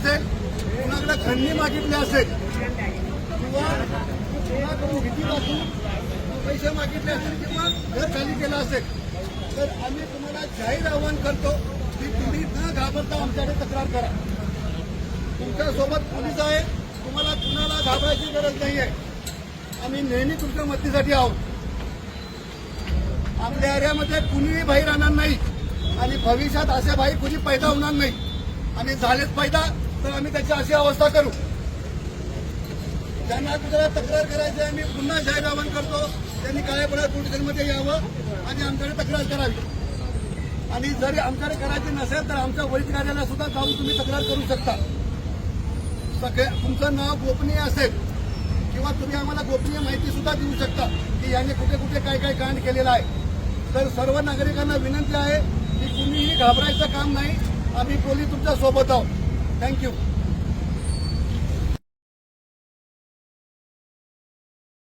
कोणाकडे खंडी मागितली असेल किंवा कोणाकडून भीती दाखवून पैसे मागितले असतील किंवा घर खाली केलं असेल तर आम्ही तुम्हाला जाहीर आवाहन करतो की तुम्ही न घाबरता आमच्याकडे तक्रार करा. तुमच्यासोबत पोलीस आहे तुम्हाला कुणाला घाबरायची गरज नाही आहे आम्ही नेहमी तुमच्या मदतीसाठी आहोत. आपल्या एरियामध्ये कुणीही भाई राहणार नाही आणि भविष्यात असे भाई कुणी पैदा होणार नाही. आणि झालेच पैदा. तर आम्ही त्याची अशी अवस्था करू. त्यांना कुठे तक्रार करायची आहे. मी पुन्हा जाहीर आवाहन करतो. त्यांनी काळेपडा पोलिसांमध्ये यावं आणि आमच्याकडे तक्रार करावी. आणि जरी आमच्याकडे करायची नसेल तर आमच्या वरिष्ठ कार्यालयात सुद्धा जाऊन तुम्ही तक्रार करू शकता. सगळे तुमचं नाव गोपनीय असेल किंवा तुम्ही आम्हाला गोपनीय माहिती सुद्धा देऊ शकता की याने कुठे कुठे काय काय कांड केलेलं आहे. तर सर्व नागरिकांना विनंती आहे की कुणीही घाबरायचं काम नाही. आम्ही पोलीस तुमच्यासोबत आहोत. thank you.